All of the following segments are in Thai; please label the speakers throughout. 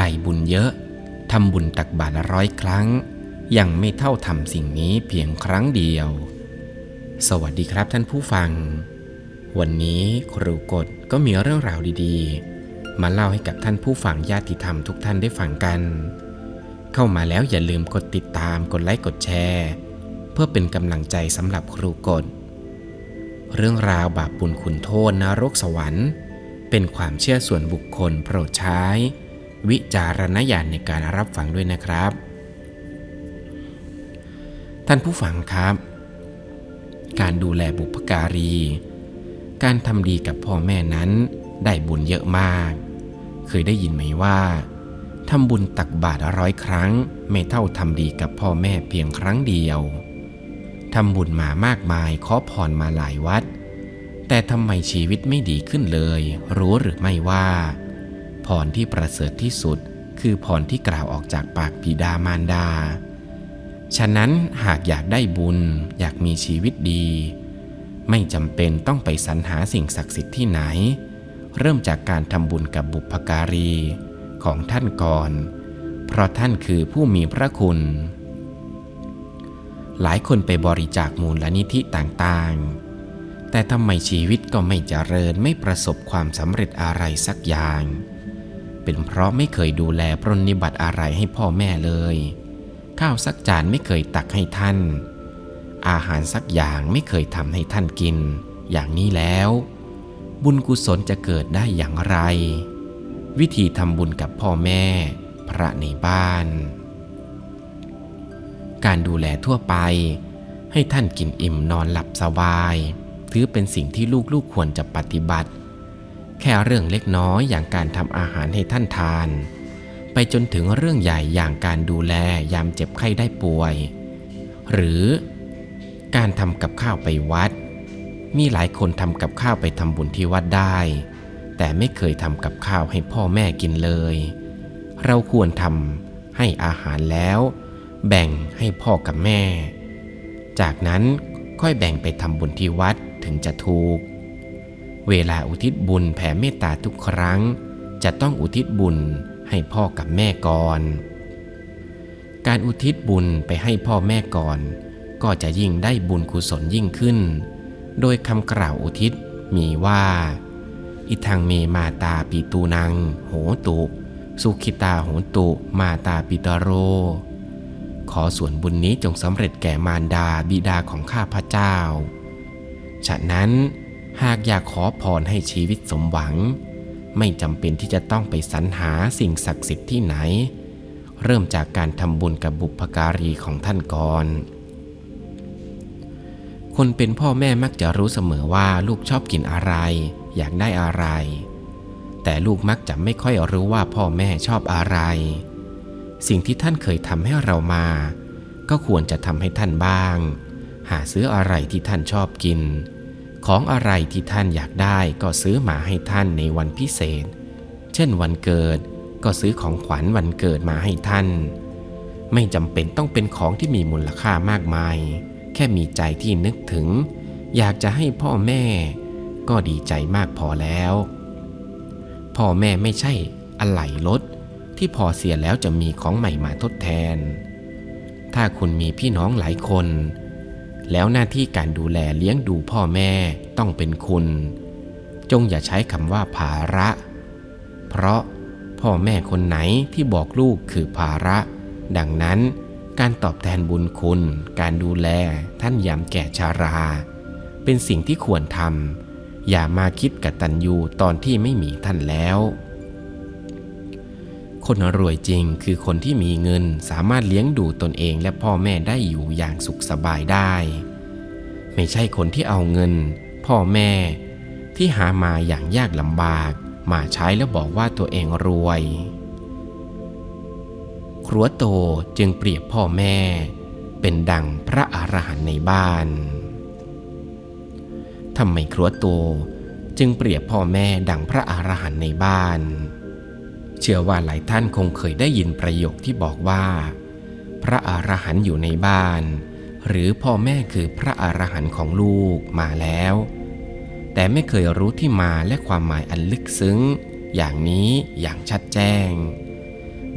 Speaker 1: ได้บุญเยอะทำบุญตักบาตรร้อยครั้ง ยังไม่เท่าทำสิ่งนี้เพียงครั้งเดียว สวัสดีครับท่านผู้ฟัง วันนี้ครูกฎก็มีเรื่องราวดีๆ มาเล่าให้กับท่านผู้ฟังญาติธรรมทุกท่านได้ฟังกัน เข้ามาแล้วอย่าลืมกดติดตามกดไลค์กดแชร์ เพื่อเป็นกำลังใจสำหรับครูกฎเรื่องราวบาปบุญคุณโทษนรกสวรรค์ เป็นความเชื่อส่วนบุคคลโปรดใช้ วิจารณญาณในการรับฟังด้วยนะครับ ท่านผู้ฟังครับ การดูแลบุพการี การทำดีกับพ่อแม่นั้นได้บุญเยอะมาก เคยได้ยินไหมว่าทำบุญตักบาตรร้อยครั้ง ไม่เท่าทำดีกับพ่อแม่เพียงครั้งเดียวทำบุญมามากมายขอพรมาหลายวัด แต่ทำไมชีวิตไม่ดีขึ้นเลย รู้หรือไม่ว่า พรที่ประเสริฐที่สุด คือพรที่กล่าวออกจากปากบิดามารดา ฉะนั้นหากอยากได้บุญอยากมีชีวิตดี ไม่จำเป็นต้องไปสรรหาสิ่งศักดิ์สิทธิ์ที่ไหน เริ่มจากการทำบุญกับบุพการีของท่านก่อน เพราะท่านคือผู้มีพระคุณ หลายคนไปบริจาคมูลนิธิต่างๆ แต่ทำไมชีวิตก็ไม่เจริญไม่ประสบความสำเร็จอะไรสักอย่าง เป็นเพราะไม่เคยดูแลปรนนิบัติอะไรให้พ่อแม่เลย ข้าวสักจานไม่เคยตักให้ท่าน อาหารสักอย่างไม่เคยทำให้ท่านกิน อย่างนี้แล้ว บุญกุศลจะเกิดได้อย่างไร วิธีทำบุญกับพ่อแม่ พระในบ้าน การดูแลทั่วไป ให้ท่านกินอิ่มนอนหลับสบาย ถือเป็นสิ่งที่ลูกๆควรจะปฏิบัติ แค่เรื่องเล็กน้อยอย่างการทำอาหารให้ท่านทาน ไปจนถึงเรื่องใหญ่อย่างการดูแลยามเจ็บไข้ได้ป่วย หรือการทำกับข้าวไปวัด มีหลายคนทำกับข้าวไปทำบุญที่วัดได้ แต่ไม่เคยทำกับข้าวให้พ่อแม่กินเลย เราควรทำให้อาหารแล้ว แบ่งให้พ่อกับแม่ จากนั้นค่อยแบ่งไปทำบุญที่วัดถึงจะถูก เวลาอุทิศบุญแผ่เมตตาทุกครั้ง จะต้องอุทิศบุญให้พ่อกับแม่ก่อน การอุทิศบุญไปให้พ่อแม่ก่อน ก็จะยิ่งได้บุญกุศลยิ่งขึ้น โดยคำกล่าวอุทิศมีว่า อิทังเมมาตาปิตูนัง โหตุ สุขิตาโหตุ มาตาปิตโร ขอส่วนบุญนี้จงสำเร็จแก่มารดาบิดาของข้าพเจ้า ฉะนั้น หากอยากขอพรให้ชีวิตสมหวัง ไม่จำเป็นที่จะต้องไปสรรหาสิ่งศักดิ์สิทธิ์ที่ไหน เริ่มจากการทำบุญกับบุพการีของท่านก่อน คนเป็นพ่อแม่มักจะรู้เสมอว่าลูกชอบกินอะไร อยากได้อะไร แต่ลูกมักจะไม่ค่อยรู้ว่าพ่อแม่ชอบอะไร สิ่งที่ท่านเคยทำให้เรามา ก็ควรจะทำให้ท่านบ้าง หาซื้ออะไรที่ท่านชอบกิน ของอะไรที่ท่านอยากได้ก็ซื้อมาให้ท่านในวันพิเศษ เช่นวันเกิดก็ซื้อของขวัญวันเกิดมาให้ท่าน ไม่จำเป็นต้องเป็นของที่มีมูลค่ามากมาย แค่มีใจที่นึกถึง อยากจะให้พ่อแม่ ก็ดีใจมากพอแล้ว พ่อแม่ไม่ใช่อะไหล่รถที่พอเสียแล้วจะมีของใหม่มาทดแทน ถ้าคุณมีพี่น้องหลายคน แล้วหน้าที่การดูแลเลี้ยงดูพ่อแม่ต้องเป็นคุณ จงอย่าใช้คำว่าภาระ เพราะพ่อแม่คนไหนที่บอกลูกคือภาระ ดังนั้นการตอบแทนบุญคุณ การดูแลท่านยามแก่ชารา เป็นสิ่งที่ควรทำอย่ามาคิดกตัญญูตอนที่ไม่มีท่านแล้ว คนรวยจริงคือคนที่มีเงินสามารถเลี้ยงดูตนเองและพ่อแม่ได้อยู่อย่างสุขสบายได้ ไม่ใช่คนที่เอาเงิน พ่อแม่ ที่หามาอย่างยากลำบาก มาใช้แล้วบอกว่าตัวเองรวย ครัวโตจึงเปรียบพ่อแม่ เป็นดังพระอรหันต์ในบ้านทำไมครัวโตจึงเปรียบพ่อแม่ดังพระอรหันต์ในบ้าน เชื่อว่าหลายท่านคงเคยได้ยินประโยคที่บอกว่า พระอรหันต์อยู่ในบ้าน หรือพ่อแม่คือพระอรหันต์ของลูกมาแล้ว แต่ไม่เคยรู้ที่มาและความหมายอันลึกซึ้ง อย่างนี้อย่างชัดแจ้ง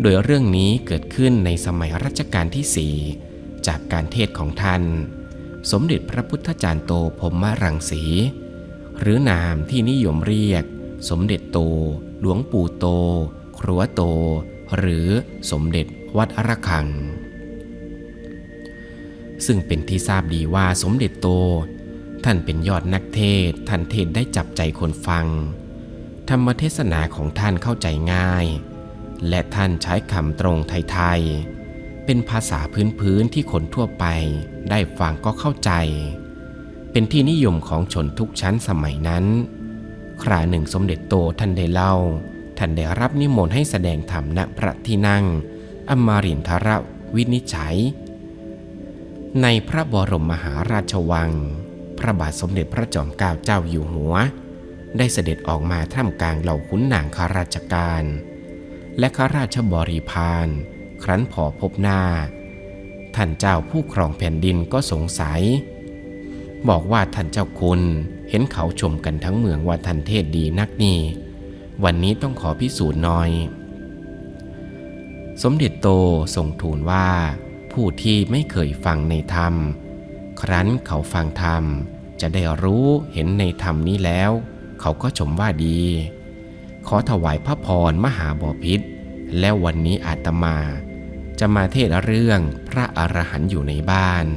Speaker 1: โดยเรื่องนี้เกิดขึ้นในสมัยรัชกาลที่สี่จากการเทศของท่าน สมเด็จพระพุทธจารย์โตพรหมรังสี หรือนามที่นิยมเรียก สมเด็จโต หลวงปู่โต ครัวโต หรือสมเด็จวัดอระฆัง ซึ่งเป็นที่ทราบดีว่าสมเด็จโต ท่านเป็นยอดนักเทศท่านเทศได้จับใจคนฟัง ธรรมเทศนาของท่านเข้าใจง่าย และท่านใช้คำตรงไทยๆ เป็นภาษาพื้นๆที่คนทั่วไปได้ฟังก็เข้าใจ เป็นที่นิยมของชนทุกชั้นสมัยนั้น คราหนึ่งสมเด็จโตท่านได้เล่า ท่านได้รับนิมนต์ให้แสดงธรรมณพระที่นั่ง อมารินทรวินิจฉัย ในพระบรมมหาราชวัง พระบาทสมเด็จพระจอมเกล้าเจ้าอยู่หัว ได้เสด็จออกมาท่ามกลางเหล่าขุนนางข้าราชการ และข้าราชบริพารครั้นพอพบหน้า ท่านเจ้าผู้ครองแผ่นดินก็สงสัย บอกว่าท่านเจ้าคุณเห็นเขาชมกันทั้งเมืองว่าท่านเทศดีนักนี่ วันนี้ต้องขอพิสูจน์หน่อย สมเด็จโตทรงทูลว่า ผู้ที่ไม่เคยฟังในธรรม ครั้นเขาฟังธรรม จะได้รู้เห็นในธรรมนี้แล้ว เขาก็ชมว่าดี ขอถวายพระพรมหาบอพิษแล้ววันนี้อาตมา จะมาเทศน์เรื่องพระอรหันต์อยู่ในบ้าน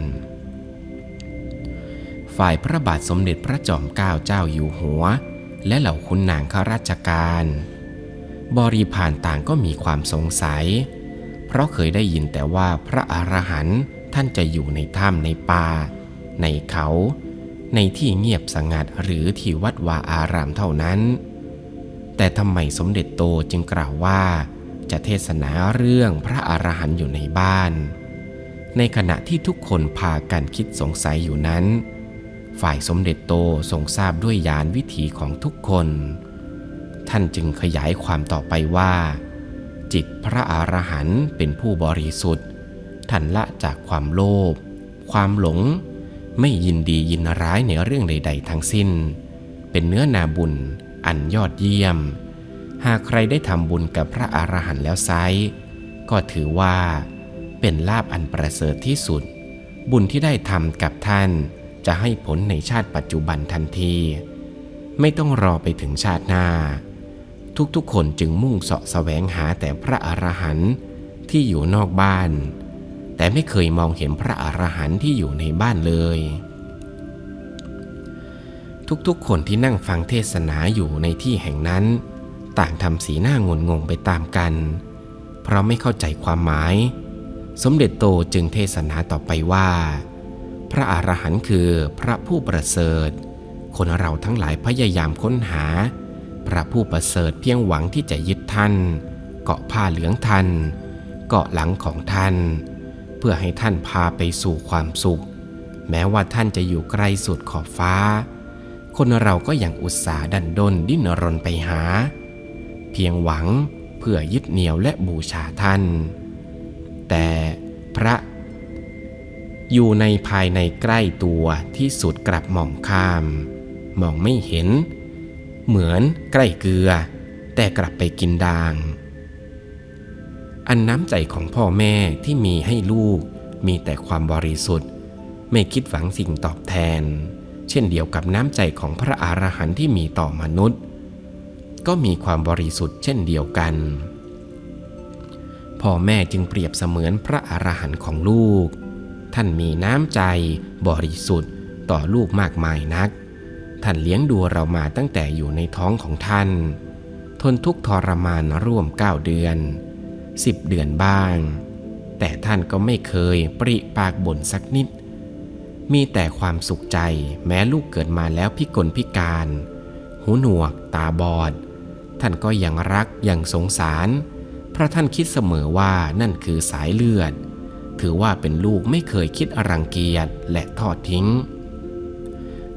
Speaker 1: ฝ่ายพระบาทสมเด็จพระจอมเกล้าเจ้าอยู่หัว และเหล่าคุณนางข้าราชการ บริพารต่างก็มีความสงสัย เพราะเคยได้ยินแต่ว่าพระอรหันต์ท่านจะอยู่ในถ้ำในป่า ในเขา ในที่เงียบสงัดหรือที่วัดวาอารามเท่านั้น แต่ทำไมสมเด็จโตจึงกล่าวว่า จะเทศนาเรื่องพระอรหันต์อยู่ในบ้าน ในขณะที่ทุกคนพากันคิดสงสัยอยู่นั้น ฝ่ายสมเด็จโตทรงทราบด้วยญาณวิถีของทุกคน ท่านจึงขยายความต่อไปว่า จิตพระอรหันต์เป็นผู้บริสุทธิ์ท่านละจากความโลภความหลง ไม่ยินดียินร้ายในเรื่องใด ๆ ทั้งสิ้น เป็นเนื้อนาบุญอันยอดเยี่ยม หากใครได้ทำบุญกับพระอรหันต์แล้วไซก็ถือว่า เป็นลาบอันประเสริฐที่สุด บุญที่ได้ทำกับท่าน จะให้ผลในชาติปัจจุบันทันที ไม่ต้องรอไปถึงชาติหน้า ทุกๆคนจึงมุ่งเสาะแสวงหาแต่พระอรหันต์ที่อยู่นอกบ้าน แต่ไม่เคยมองเห็นพระอรหันต์ที่อยู่ในบ้านเลย ทุกๆคนที่นั่งฟังเทศนาอยู่ในที่แห่งนั้น ต่างทำสีหน้างนงงไปตามกัน เพราะไม่เข้าใจความหมาย สมเด็จโตจึงเทศนาต่อไปว่า พระอรหันต์คือพระผู้ประเสริฐ คนเราทั้งหลายพยายามค้นหา พระผู้ประเสริฐเพียงหวังที่จะยึดท่าน เกาะผ้าเหลืองท่าน เกาะหลังของท่าน เพื่อให้ท่านพาไปสู่ความสุข แม้ว่าท่านจะอยู่ไกลสุดขอบฟ้า คนเราก็ยังอุตส่าห์ดันด้นดิ้นรนไปหา เพียงหวังเพื่อยึดเหนี่ยวและบูชาท่าน แต่พระ อยู่ในภายในใกล้ตัวที่สุดกลับมองข้าม มองไม่เห็น เหมือนใกล้เกลือ แต่กลับไปกินดาง อันน้ำใจของพ่อแม่ที่มีให้ลูกมีแต่ความบริสุทธิ์ ไม่คิดหวังสิ่งตอบแทน เช่นเดียวกับน้ำใจของพระอรหันต์ที่มีต่อมนุษย์ ก็มีความบริสุทธิ์เช่นเดียวกันพ่อแม่จึงเปรียบเสมือนพระอรหันต์ของลูก ท่านมีน้ำใจ บริสุทธิ์ ต่อลูกมากมายนัก ท่านเลี้ยงดูเรามาตั้งแต่อยู่ในท้องของท่าน ทนทุกทรมานร่วมเก้าเดือนสิบเดือนบ้าง แต่ท่านก็ไม่เคยปริปากบ่นสักนิด มีแต่ความสุขใจแม้ลูกเกิดมาแล้วพิกลพิการ หูหนวก ตาบอด ท่านก็ยังรักยังสงสาร เพราะท่านคิดเสมอว่านั่นคือสายเลือด ถือว่าเป็นลูกไม่เคยคิดอรังเกียจและทอดทิ้ง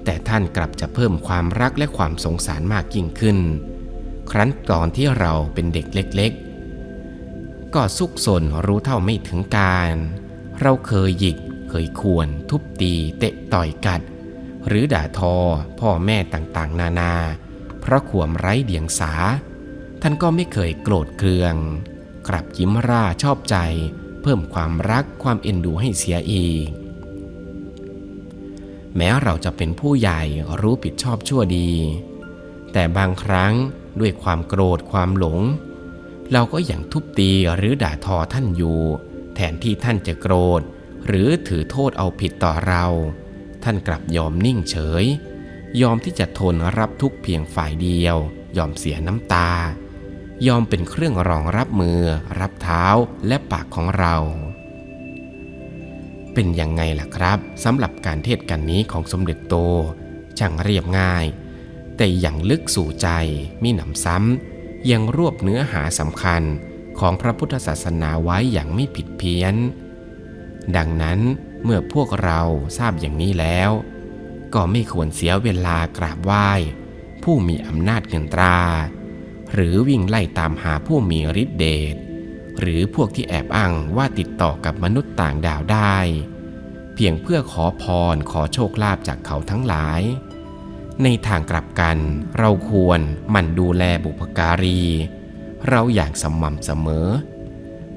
Speaker 1: แต่ท่านกลับจะเพิ่มความรักและความสงสารมากยิ่งขึ้น ครั้นตอนที่เราเป็นเด็กเล็กๆ ก็ซุกซนรู้เท่าไม่ถึงการ เราเคยหยิก เคยข่วนทุบตี เตะต่อยกัด หรือด่าทอ พ่อแม่ต่างๆ นานา เพราะขวมไร้เดียงสา ท่านก็ไม่เคยโกรธเคือง กลับยิ้มร่าชอบใจ พิ่มความรักความเอ็นดูให้เสียอีก แม้เราจะเป็นผู้ใหญ่รู้ผิดชอบชั่วดี แต่บางครั้งด้วยความโกรธความหลง เราก็ยังทุบตีหรือด่าทอท่านอยู่ แทนที่ท่านจะโกรธ หรือถือโทษเอาผิดต่อเรา ท่านกลับยอมนิ่งเฉย ยอมที่จะทนรับทุกเพียงฝ่ายเดียว ยอมเสียน้ำตา ยอมเป็นเครื่องรองรับมือ รับเท้าและปากของเรา เป็นยังไงล่ะครับสำหรับการเทศน์กันนี้ของสมเด็จโต ช่างเรียบง่าย แต่อย่างลึกสู่ใจมีหนำซ้ำยังรวบเนื้อหาสำคัญของพระพุทธศาสนาไว้อย่างไม่ผิดเพี้ยน ดังนั้นเมื่อพวกเราทราบอย่างนี้แล้ว ก็ไม่ควรเสียเวลากราบไหว้ ผู้มีอำนาจเงินตรา หรือวิ่งไล่ตามหาผู้มีฤทธิเดชหรือพวกที่แอบอ้างว่าติดต่อกับมนุษย์ต่างดาวได้ เพียงเพื่อขอพรขอโชคลาภจากเขาทั้งหลาย ในทางกลับกันเราควรหมั่นดูแลบุพการี เราอย่างสม่ำเสมอ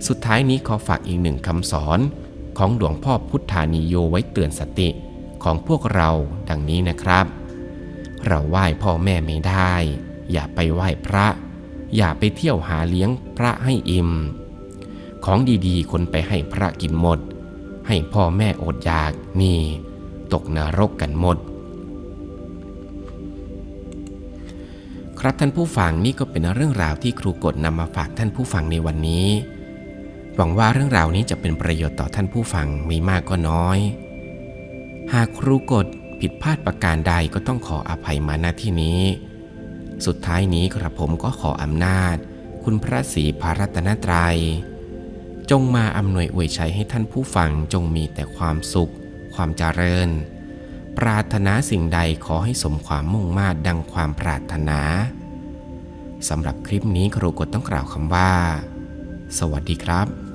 Speaker 1: สุดท้ายนี้ขอฝากอีกหนึ่งคำสอนของหลวงพ่อพุทธานิโยไว้เตือนสติของพวกเราดังนี้นะครับ เราไหว้พ่อแม่ไม่ได้ อย่าไปไหว้พระ อย่าไปเที่ยวหาเลี้ยงพระให้อิ่ม ของดีๆ คนไปให้พระกินหมด ให้พ่อแม่อดอยากนี่ ตกนรกกันหมด ครับท่านผู้ฟังนี่ก็เป็นเรื่องราวที่ครูกฎนำมาฝากท่านผู้ฟังในวันนี้ หวังว่าเรื่องราวนี้จะเป็นประโยชน์ต่อท่านผู้ฟังมีมากก็น้อย หากครูกฎผิดพลาดประการใดก็ต้องขออภัยมาณที่นี้ สุดท้ายนี้กระผมก็ขออำนาจ คุณพระศรีพระรัตนตรยัย จงมาอำนวยอวยชัยให้ท่านผู้ฟังจงมีแต่ความสุข ความเจริญ ปรารถนาสิ่งใดขอให้สมความมุ่งมา่ดังความปรารถนาสำหรับคลิปนี้ครูกฎต้องกล่าวคำว่า สวัสดีครับ